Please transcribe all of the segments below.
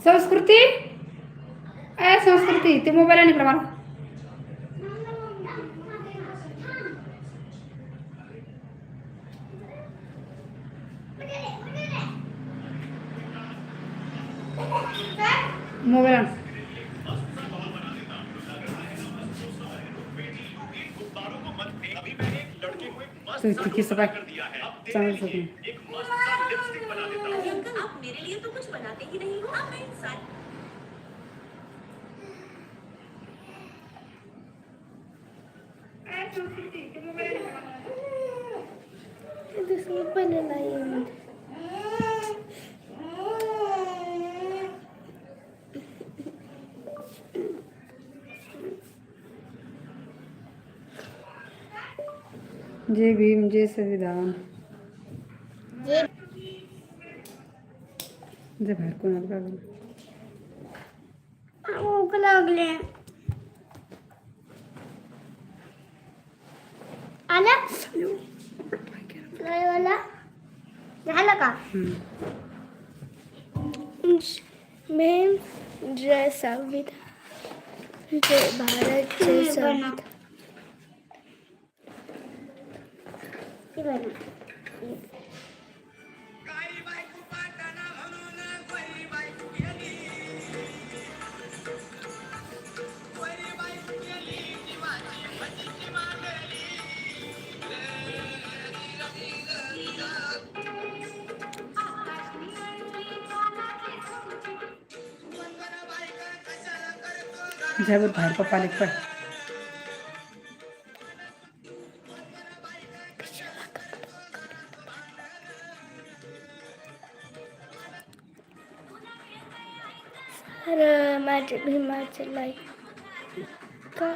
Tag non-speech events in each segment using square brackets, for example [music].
संस्कृती? ए संस्कृती ते मोबाईल आणि मला. मोबाईल आण. तो इसकी किस बात चांगलं होती अंकल आप मेरे लिए तो कुछ बनाते ही नहीं हो आप मैं इंसान दुसरी पण नाही जय भीम जय संविधान. जे जे बाहेर कोणाला लागले. संविधान जय भारत जय संविधान ज्यावर बाहेर पप्पा आले पण तर माझे भीमाचे लाईक का?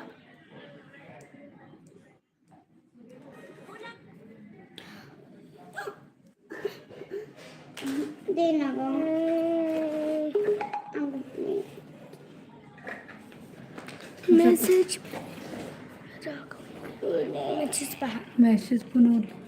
दे ना मेसेज पहा मेसेज पुन्हा दे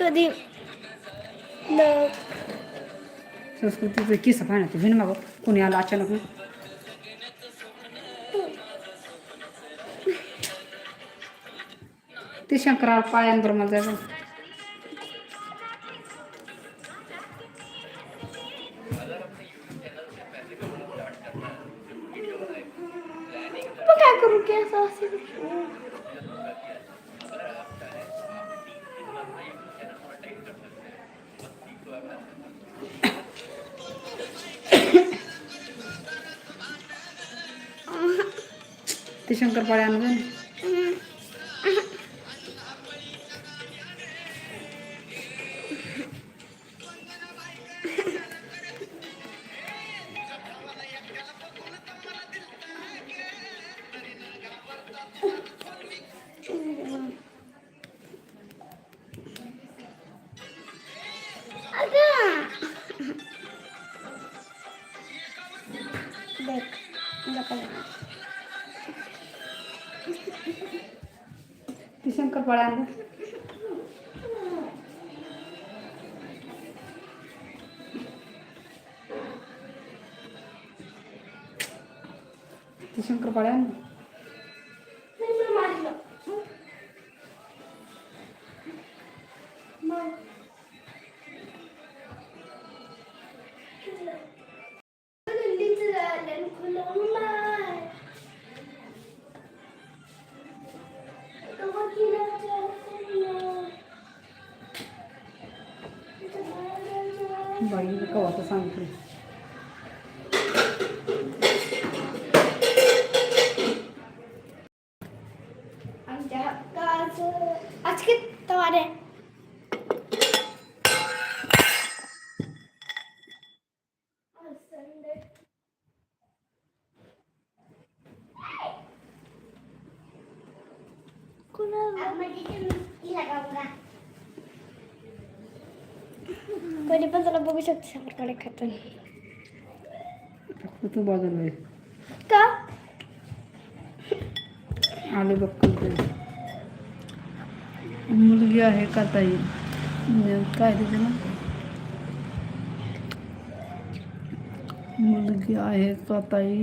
कधी? न- संस्कृतीचं किस्सा पाहण्यात भिन मागं. कोणी आलं अचानक? ते शंकराला पायांवर मला जायचं. ते शंकरपाळ्या आणलं ते बाई कवा तर सांगते आमच्या हक्काचं आज किती तवारे कधी पण तुला बघू शकते साखरकडे खाताना. फक्त तू बाजूला. का? आले बघ मुलगी आहे का ताई? काय तिचं ना मुलगी आहे का ताई?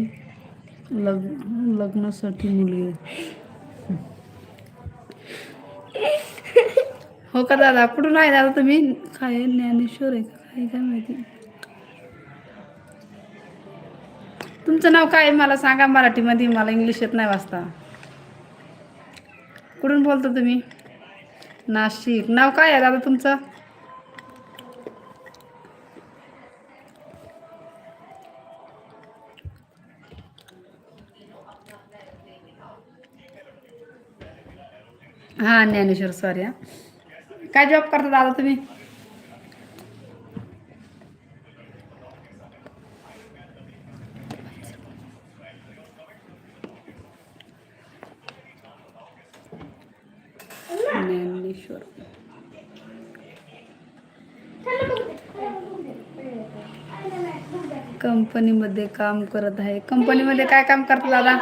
लग लग्नासाठी मुलगी [laughs] हो का दादा? कुठून आहे दादा तुम्ही? काय ज्ञानेश्वर आहे का? काय काय माहिती? तुमचं नाव काय? आहे मला सांगा मराठीमध्ये. मला इंग्लिश येत नाही वाचता. कुठून बोलता तुम्ही? नाशिक. नाव काय आहे दादा तुमचं? हां ज्ञानेश्वर सॉरी हां. काय जॉब करता दादा तुम्ही ज्ञानेश्वर कंपनीमध्ये काम करत आहे. कंपनीमध्ये काय काम करत दादा?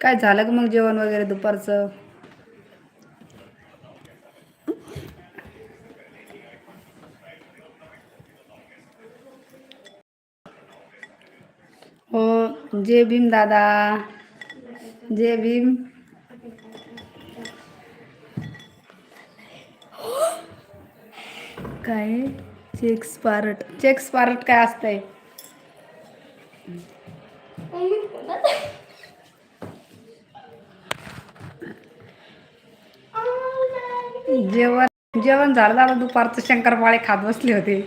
काय झालं का मग जेवण वगैरे दुपारचं? हो जय भीम दादा. जय भीम. काय? Checks part. चेक्स पार्ट काय असतंय? जेवण जेवण झालं झालं दुपारचं शंकरपाळे खात बसले होते.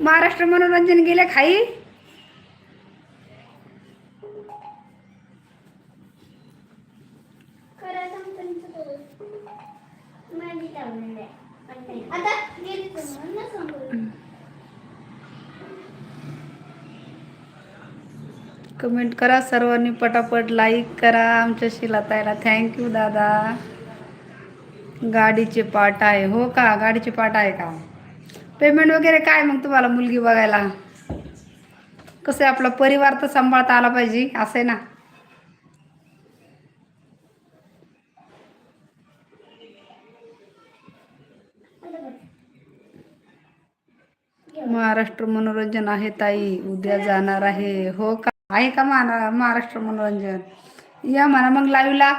महाराष्ट्र मनोरंजन गेले खाई? आता कमेंट करा सर्वांनी पटापट लाईक करा आमच्या शिलाताईला थँक्यू दादा. गाडीचे पाट आहे. हो का? गाडीचे पाट आहे का? पेमेंट वगैरे काय मग तुम्हाला मुलगी बघायला? कसं आपला परिवार तर सांभाळता आला पाहिजे असं आहे ना? महाराष्ट्र मनोरंजन आहे ताई. उद्या जाणार आहे. हो का? आहे का महारा महाराष्ट्र मनोरंजन? या म्हणा मग लाईव्हला.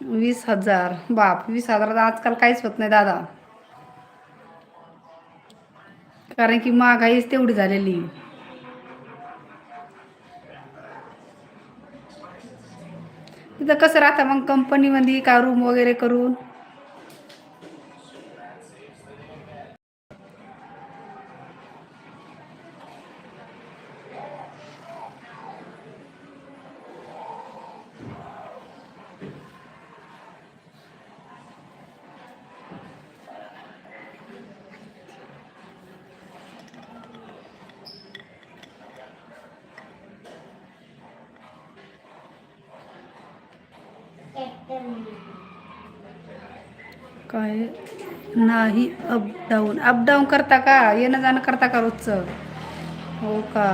वीस हजार. बाप वीस हजारात आजकाल काहीच होत नाही दादा. कारण की महागाईच तेवढी झालेली. तिथं कसं राहतं मग कंपनीमध्ये का रूम वगैरे करून काय नाही अपडाऊन अपडाऊन करता का? येणं जाणं करता का रोजचं? हो का?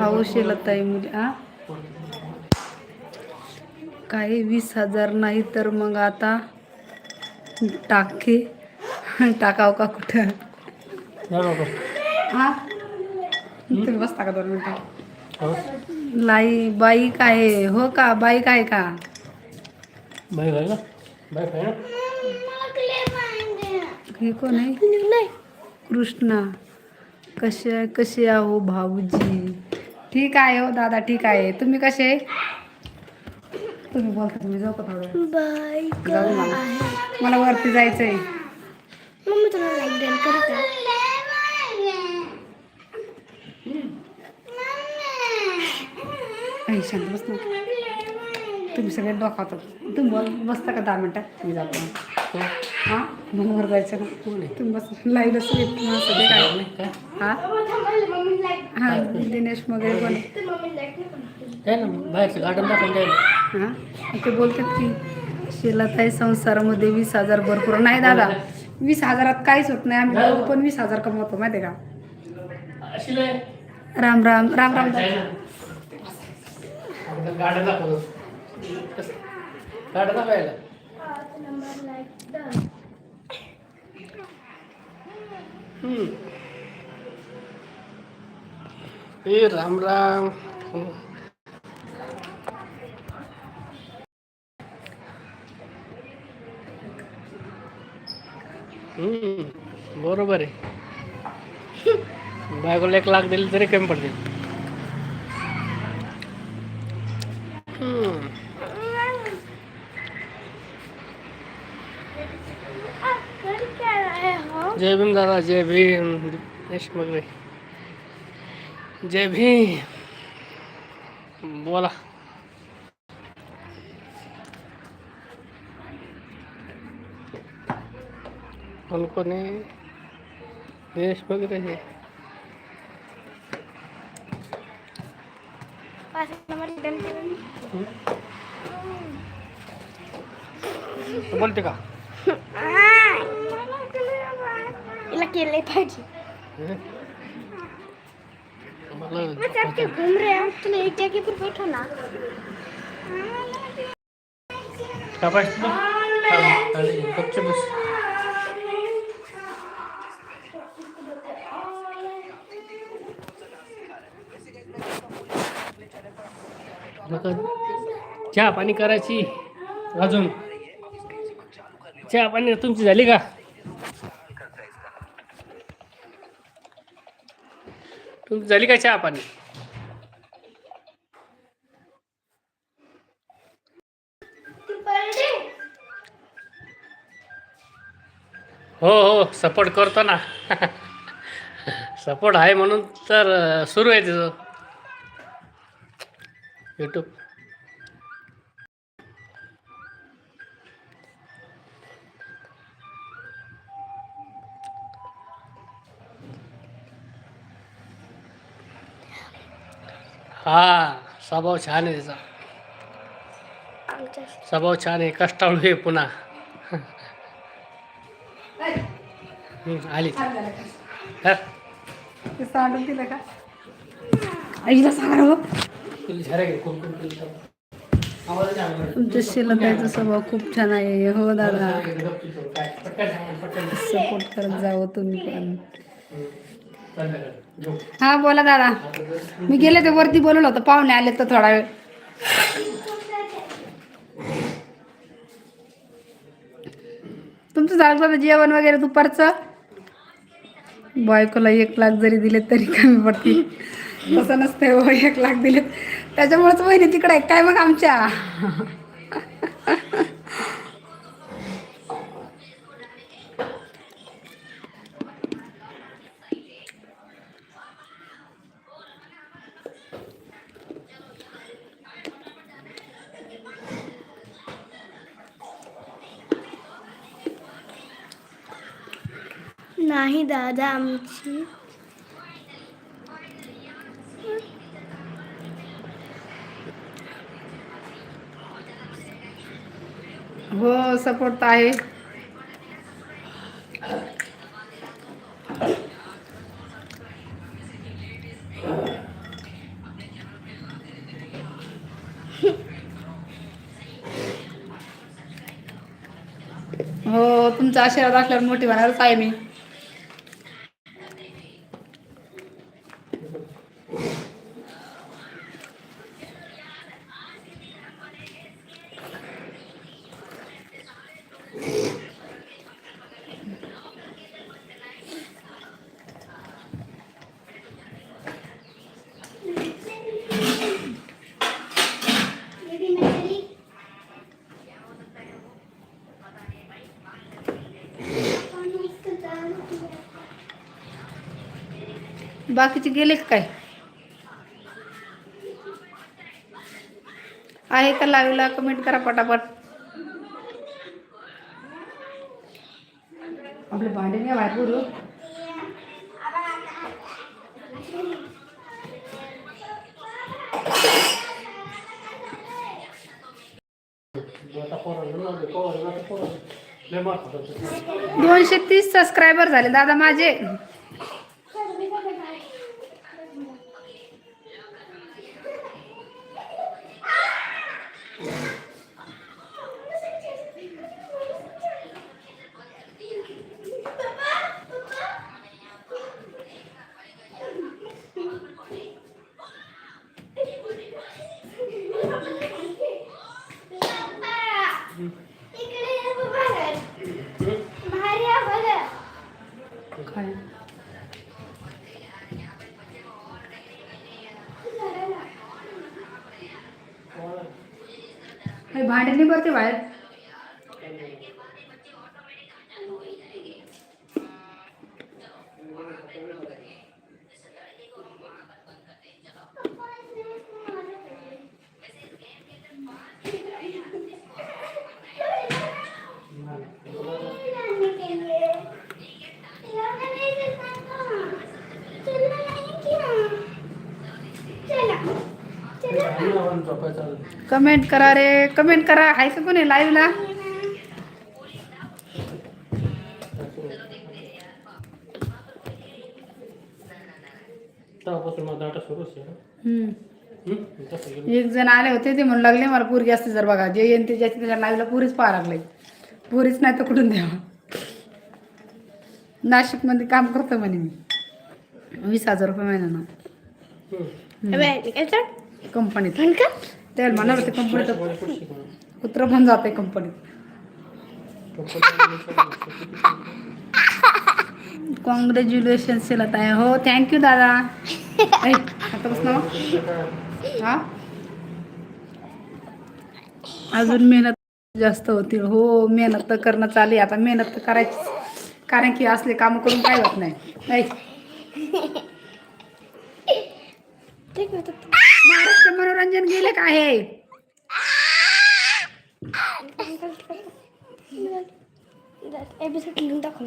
हौशील ताई मुली आ? काय वीस हजार नाही तर मग आता टाके. टाकाव का कुठं? हा तुम्ही बसता का दोन मिनटं? लाई बाईक आहे? हो का? बाईक आहे का? बाईक आहे ना? बाईक आहे ना? हे कोण आहे? नाही कृष्णा. कसे कसे आहो भाऊजी? ठीक आहे हो दादा ठीक आहे. तुम्ही कसे तुम्ही बोलता तुम्ही जाऊ का थोडं जाऊ मला आहे? मला वरती जायचंय. मम्मी तुला लाईक द्याल करू का? काही शांत बस ना. तुम्ही सगळे डोकावतात तुम्ही बोल बसता का दहा मिनटात मी जातो हो. मला जायचं ना कोण आहे? तुम्ही बस असं येत काय? नाही हा? लाइट हा दिनेश वगैरे पण लाइट ना बाहेरचं गार्डन दाखवून द्यायला. हा? ते बोलतात की शिलाताई संसारामध्ये वीस हजार भरपूर नाही दादा वीस हजारात काहीच होत नाही. आम्ही दोघं पण वीस हजार कमवतो माहिती का? राम राम राम राम. गार्डन दाखवतो. गार्डन दाखवायला. Number light done hmm. ए राम राम हम्म, बरोबर आहे बायकोला एक लाख दिले तरी कमी पडतील हम्म. क्या रहे हो जय भीम दादा जय भीम। देशमुख भाई जय भीम। बोला। उनको नहीं करून तो बोलते का? हिला केले पाहिजे. घूम रहे हैं तुम एक जगह पर बैठो ना. चहा पाणी करायची अजून. चहा पाणी तुमची झाली का? झाली का चहा पाणी? हो हो सपोर्ट करतो ना. [laughs] सपोर्ट आहे म्हणून तर सुरू आहे तिचं. यूट्यूब हा स्वभाव छान आहे तिचा आमच्या स्वभाव छान आहे कष्टाळू आहे पुन्हा. आली. ते सांडून दिलं का? आईला सांगा. तुमच्या शिलाताईचा स्वभाव खूप छान आहे. हो दादा. सपोर्ट करत जावं तुम्ही पण. हा बोला दादा. मी गेले ते वरती बोलवलं होतं पाहुणे आले तर थोडा वेळ. तुमचं झालं दादा जेवण वगैरे दुपारचं? बायकोला एक लाख जरी दिले तरी कमी पडते तसं नसतंय हो एक लाख दिले त्याच्यामुळेच वहिनी तिकडे काय मग आमच्या? नाही दादा आमची. हो सपोर्ट तर आहे. हो तुमचा आशीर्वाद असल्यावर मोठी होणारच आहे मी. बाकीचे गेले काय? आहे का लाईव्हला कमेंट करा पटापट. आपले भांडे नाही बाहेर पुरू दोनशे तीस सबस्क्रायबर झाले. दादा माझे. कमेंट करा रे. कमेंट करा. आहे का कोणी लाईव्हला. एक जण आले होते ते म्हणू लागले मला पुरी असते जर बघा. जे येईन ते ज्याची त्याच्या लाईव्हला पुरीच पाहा लागले. पुरीच नाही तर कुठून द्यावा? नाशिकमध्ये काम करतो म्हणे मी. वीस हजार रुपये महिन्यानं. कंपनीत. त्याला म्हणणार होते कंपनीत मला कुत्र पण जाते कंपनीत कॉंग्रॅच्युलेशन सेलत आहे हो थँक्यू दादा. आता बस ना. हा? अजून मेहनत जास्त होती. हो मेहनत तर करणं चालू आहे. आता मेहनत तर करायची कारण की असले काम करून काय होत नाही. मनोरंजन गेले का दाखव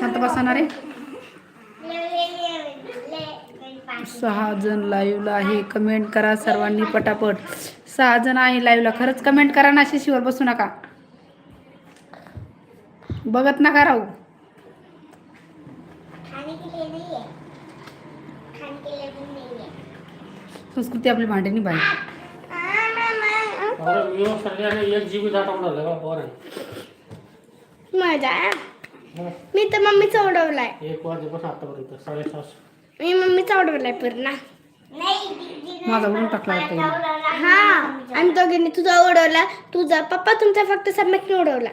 शांत बसणार सहा जण लाईव्हला आहे. कमेंट करा सर्वांनी पटापट. सहा जण आहे लाईव्हला खरंच कमेंट करा ना शिशीवर बसू नका. बघत नका राहू खाने के लिए नहीं है खाने के लिए भी नहीं है संस्कृती आपली भांडणी बाहेर अरे मी सगळ्याने एक जीबी डाटा उडाला का पोरांनी. माझा. मी तर मम्मीचा उडवलाय. एक वाजेपासून आतापर्यंत साडेसहाशे. मी मम्मीचा उडवलाय पूर्ण. माझा उडून टाकला. हा आणि दोघींनी तुझा उडवला तुझा पप्पा तुमचा फक्त सबमिट उडवला.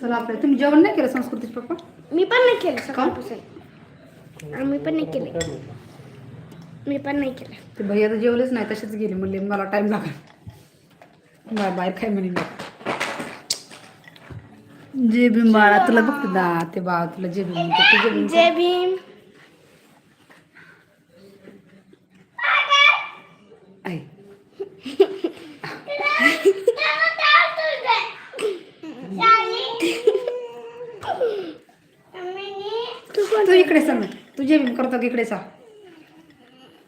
चला आपल्या तुम्ही जेवण नाही केलं संस्कृतीचे पप्पा? मी पण नाही केलं सकाळपासून. आम्ही पण नाही केले? मी पण नाही केलं. ते भैया तर जेवलेच नाही तसेच गेले म्हणले मला टाइम लागेल. बाय बाहेर काय म्हणे जे भीम बाळा तुला बघते दा ते बाळा तुला जे भीम म्हणते, ते जे भीम जय भीम. [laughs] तू इकडे सांग तू जे भीम करतो की इकडे सा.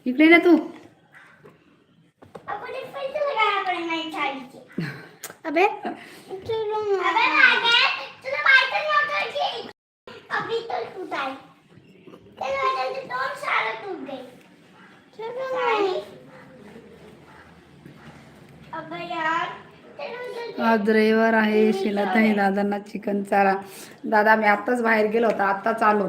इकडे ना तू. [laughs] अबे आज रविवार आहे शिलाताई दादांना चिकन चारा. दादा मी आत्ताच बाहेर गेलो होता आत्ताच आलो.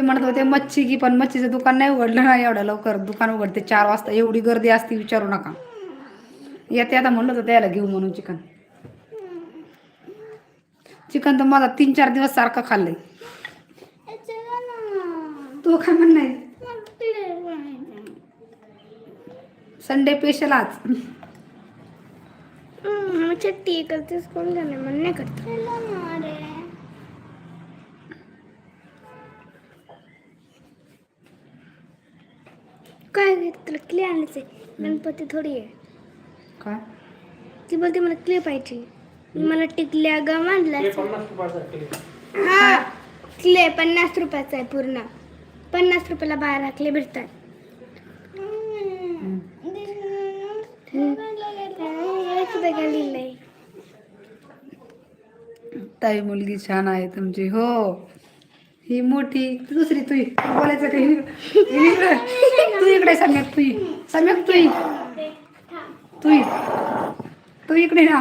ते म्हणत होते मच्छी की पण मच्छीचं दुकान नाही उघडलं ना एवढ्या लवकर. दुकान उघडते चार वाजता. एवढी गर्दी असते विचारू नका. येते आता म्हणलं होतं त्याला घेऊ म्हणून चिकन. चिकन तर माझा तीन चार दिवस सारखं खाल्लंय. तू काय म्हण नाही संडे स्पेशल आज हम चट्टी करतेस कोण जाणे म्हण नाही करत. काय तुला किती आणायचे गणपती थोडी आहे. काय? ती बोलते मला क्ले पाहिजे. मला टिकल्या ग मांडला ते पन्नास रुपयाचा केली हा क्ले पन्नास रुपयाचा आहे पूर्ण. पन्नास रुपयाला बाहेर क्ले भेटतात. लिहिलंय ताई मुलगी छान आहे तुमची हो. ही मोठी दुसरी तुई. बोलायचं का ही इकडे. तू इकडे सम्यक तुई. सम्यक तुई. तुई. तू इकडे ना.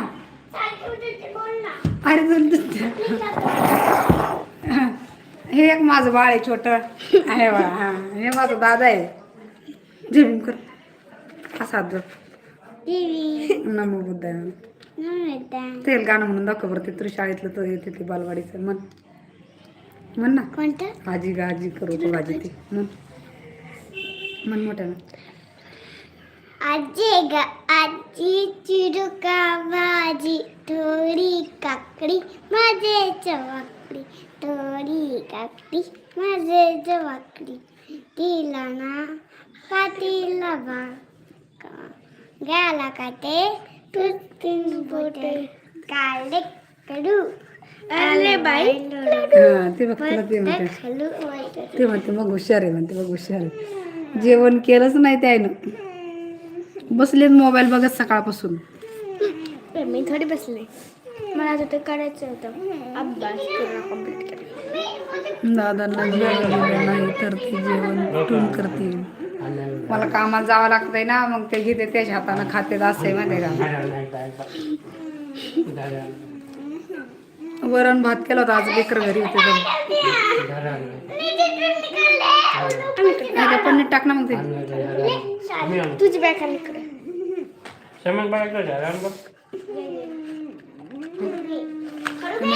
अरे हे एक माझं बाळ आहे छोट. आहे हा. हे माझं दादा आहे. जेवण कर. असा नमो बुद्धाय. तेल गाणं म्हणून दाखव बरं ते तरी शाळेतलं तर येते ते बालवाडीचं. म्हण म्हण ना. कोणतं? आजी गा आजी करू तू आजी ते. म्हण. म्हण मोठ्यानं. आजी ग आजी चिरुका भाजी थोडी काकडी माझे चवाकडी थोडी काकडी माझे चवाकडी तिला ना पातीला बा गाला काटे तू? तीन बोटे काढे कडू अरे बाई हा ते बघ तुला ते म्हणते ते म्हणते मग हुशार आहे म्हणते मग हुशार आहे जेवण केलंच नाही त्यानं बसलेत मोबाईल बघत सकाळपासून मी थोडी बसले मला आता ते करायचं होतं अभ्यास पूर्ण कंप्लीट दादांना जेवण नाही तर ते जेवण टून करतील मला कामाला जावं लागतंय ना मग ते घेते त्याच्या हातानं खाते असं आहे माहिती का वरण भात केला होता आज लेकर घरी होते तर का पनीर टाक ना मग ते. तुझी बॅग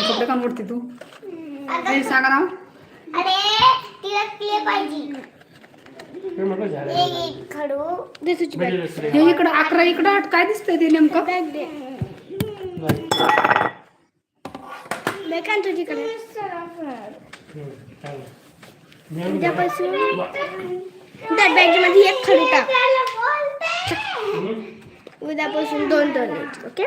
कपडे काऊन उडते तू? सांगा ना. हे इकडं अकरा इकडं आठ काय दिसतंय ते नेमकं? आण तुझीकडे उद्यापासून त्या बॅगेमध्ये एक खडू टाक उद्यापासून दोन दोन ओके?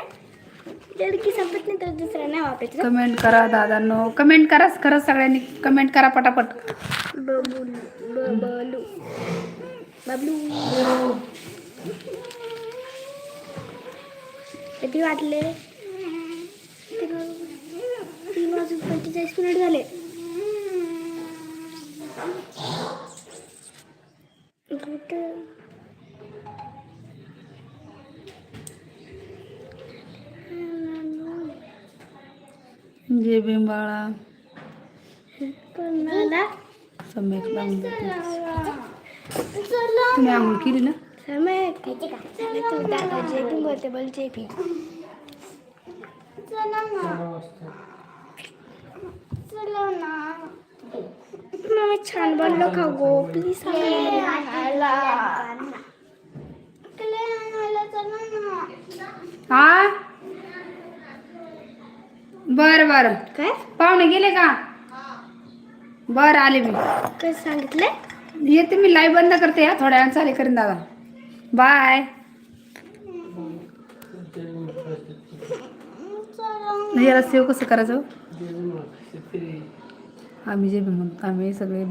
जर की संपत नाही तर दुसरा नाही वापरायचं कमेंट करा दादांनो। कमेंट कराच खरंच सगळ्यांनी कमेंट करा पटापट. बबलू बबलू बबलू। किती वाटले तीन वाजून पंचेचाळीस मिनिट झाले? जे बिंबाळा? सम्यक. तुम्ही आंघोळ केली ना? समय चला तू दादा जे बोलते बोल जे पी चला ना. मम्मी छान बनलो का गो प्लीज हा? बर बर. काय? पाहुणे गेले का? बर आले मी. काय सांगितलं? येते मी लाईव्ह बंद करते हा. थोड्या वेळानं चालेल करीन दादा. बाय याला सेव कसं करायचं आम्ही जे म्हणतो आम्ही सगळे बाय